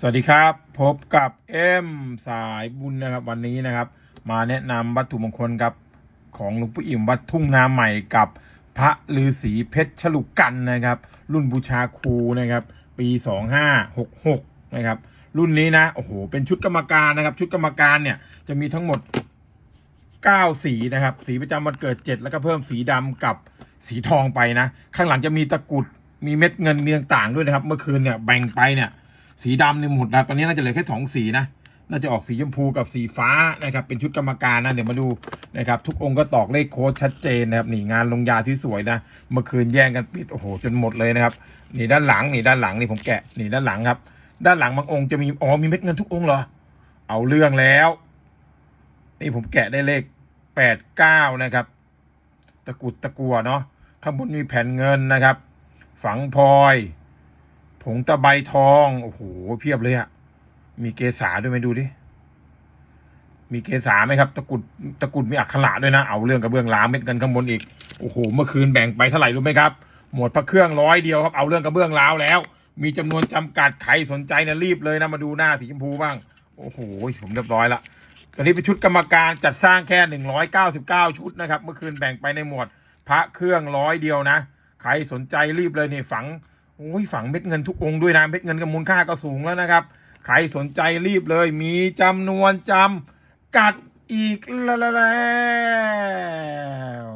สวัสดีครับ พบกับเอ็มสายบุญนะครับวันนี้นะครับ มาแนะนำวัตถุมงคลครับของหลวงปู่อิ่มวัดทุ่งนาใหม่กับพระฤาษีเพชรฉลุกันนะครับ รุ่นบูชาครูนะครับ ปี 2566 นะครับ รุ่นนี้นะโอ้โหเป็นชุดกรรมการนะครับ ชุดกรรมการเนี่ยจะมีทั้งหมด 9 สีนะครับ สีประจำวันเกิด 7 แล้วก็เพิ่มสีดำกับสีทองไปนะ ข้างหลังจะมีตะกรุดมีเม็ดเงินมีต่างๆด้วยนะครับ เมื่อคืนเนี่ยแบ่งไปเนี่ย สีดำเนี่ยหมดนะตอนนี้น่าจะเหลือแค่สองสีนะน่าจะออกสีชมพูกับสีฟ้านะครับ เป็นชุดกรรมการนะ เดี๋ยวมาดูนะครับ ทุกองค์ก็ตอกเลขโค้ดชัดเจนนะครับนี่งานลงยาที่สวยนะเมื่อคืนแย่งกันปิดโอ้โหจนหมดเลยนะครับนี่ด้านหลังนี่ด้านหลังนี่ผมแกะนี่ด้านหลังครับ ด้านหลังบางองค์จะมีอ๋อมีเม็ดเงินทุกองค์เหรอ เอาเรื่องแล้ว นี่ผมแกะได้เลขแปดเก้านะครับ ตะกุดตะกัวเนาะข้างบนมีแผ่นเงินนะครับ ฝังพลอย ผงตะไบทอง โอ้โห เพียบเลยอะมีเกสาด้วยไหมดูดิ มีเกสาไหมครับ ตะกุดตะกุดมีอักขระด้วยนะ เอาเรื่องกับเบื้องล้างเม็ดเงินข้างบนอีก โอ้โห เมื่อคืนแบ่งไปเท่าไหร่รู้ไหมครับ หมวดพระเครื่องร้อยเดียวครับ เอาเรื่องกับเบื้องล้าวแล้ว มีจำนวนจำกัด ใครสนใจนะรีบเลยนะมาดูหน้าสีชมพูบ้าง โอ้โห ผมเรียบร้อยละ ตอนนี้เป็นชุดกรรมการจัดสร้างแค่199ชุดนะครับ เมื่อคืนแบ่งไปในหมวดพระเครื่องร้อยเดียวนะ ใครสนใจรีบเลยนี่ฝัง โอ้ยฝังเม็ดเงินทุกองค์ด้วยนะเม็ดเงินกับมูลค่าก็สูงแล้วนะครับ ใครสนใจรีบเลย มีจำนวนจำกัดอีกแล้ว